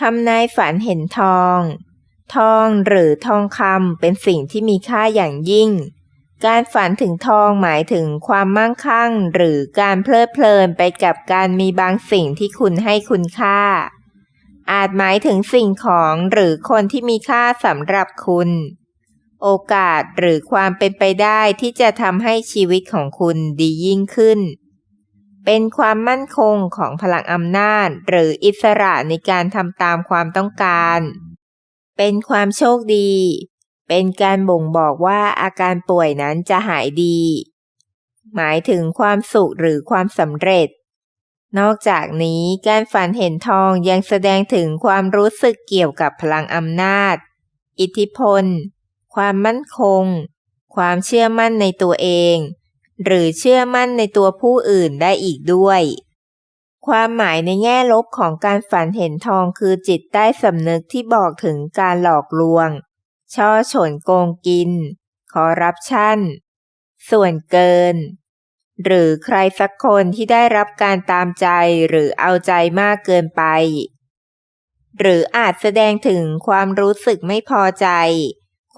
ทำนายฝันเห็นทอง ทองหรือทองคำเป็นสิ่งที่มีค่าอย่างยิ่ง การฝันถึงทองหมายถึงความมั่งคั่ง หรือการเพลิดเพลินไปกับการมีบางสิ่งที่คุณให้คุณค่า อาจหมายถึงสิ่งของหรือคนที่มีค่าสำหรับคุณ โอกาสหรือความเป็นไปได้ที่จะทำให้ชีวิตของคุณดียิ่งขึ้น เป็นความมั่นคงของพลังอำนาจ หรืออิสระในการทำตามความต้องการ เป็นความโชคดี เป็นการบ่งบอกว่าอาการป่วยนั้นจะหายดี หมายถึงความสุขหรือความสำเร็จ นอกจากนี้การฝันเห็นทองยังแสดงถึงความรู้สึกเกี่ยวกับพลังอำนาจ อิทธิพล ความมั่นคง ความเชื่อมั่นในตัวเอง หรือเชื่อมั่นในตัวผู้อื่นได้อีกด้วย ความหมายในแง่ลบของการฝันเห็นทองคือจิตใต้สำนึกที่บอกถึงการหลอกลวง ช่อฉนโกงกิน คอรัปชันส่วนเกิน หรือใครสักคนที่ได้รับการตามใจหรือเอาใจมากเกินไป หรืออาจแสดงถึงความรู้สึกไม่พอใจ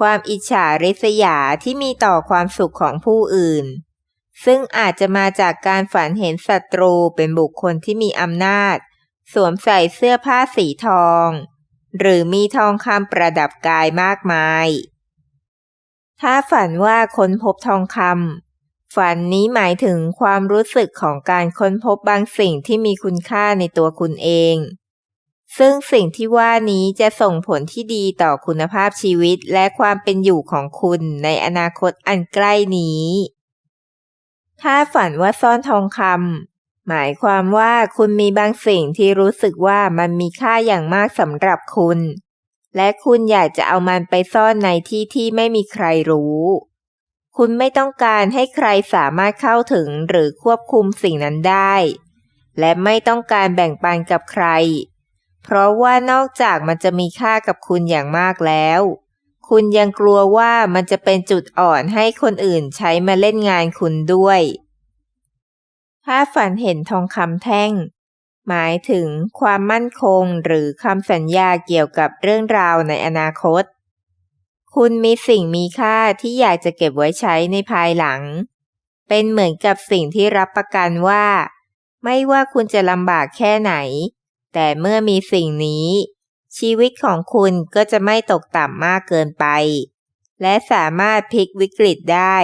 ความอิจฉาริษยาที่มีต่อความสุขของผู้อื่น ซึ่งอาจจะมาจากการฝันเห็นศัตรูเป็นบุคคลที่มีอำนาจ สวมใส่เสื้อผ้าสีทอง หรือมีทองคำประดับกายมากมาย ถ้าฝันว่าค้นพบทองคำฝันนี้หมายถึงความรู้สึกของการค้นพบบางสิ่งที่มีคุณค่าในตัวคุณเอง ซึ่งสิ่งที่ว่านี้จะส่งผลที่ดีต่อคุณภาพชีวิตและความเป็นอยู่ของคุณในอนาคตอันใกล้นี้ ถ้าฝันว่าซ่อนทองคำหมายความว่าคุณมีบางสิ่งที่รู้สึกว่ามันมีค่าอย่างมากสำหรับคุณ และคุณอยากจะเอามันไปซ่อนในที่ที่ไม่มีใครรู้ คุณไม่ต้องการให้ใครสามารถเข้าถึงหรือควบคุมสิ่งนั้นได้ และไม่ต้องการแบ่งปันกับใคร เพราะว่านอกจากมันจะมีค่ากับคุณอย่างมากแล้ว คุณยังกลัวว่ามันจะเป็นจุดอ่อนให้คนอื่นใช้มาเล่นงานคุณด้วย ถ้าฝันเห็นทองคำแท่ง หมายถึงความมั่นคงหรือคำสัญญาเกี่ยวกับเรื่องราวในอนาคต คุณมีสิ่งมีค่าที่อยากจะเก็บไว้ใช้ในภายหลัง เป็นเหมือนกับสิ่งที่รับประกันว่า ไม่ว่าคุณจะลำบากแค่ไหน แต่เมื่อมีสิ่งนี้ ชีวิตของคุณก็จะไม่ตกต่ำมากเกินไป และสามารถพลิกวิกฤตได้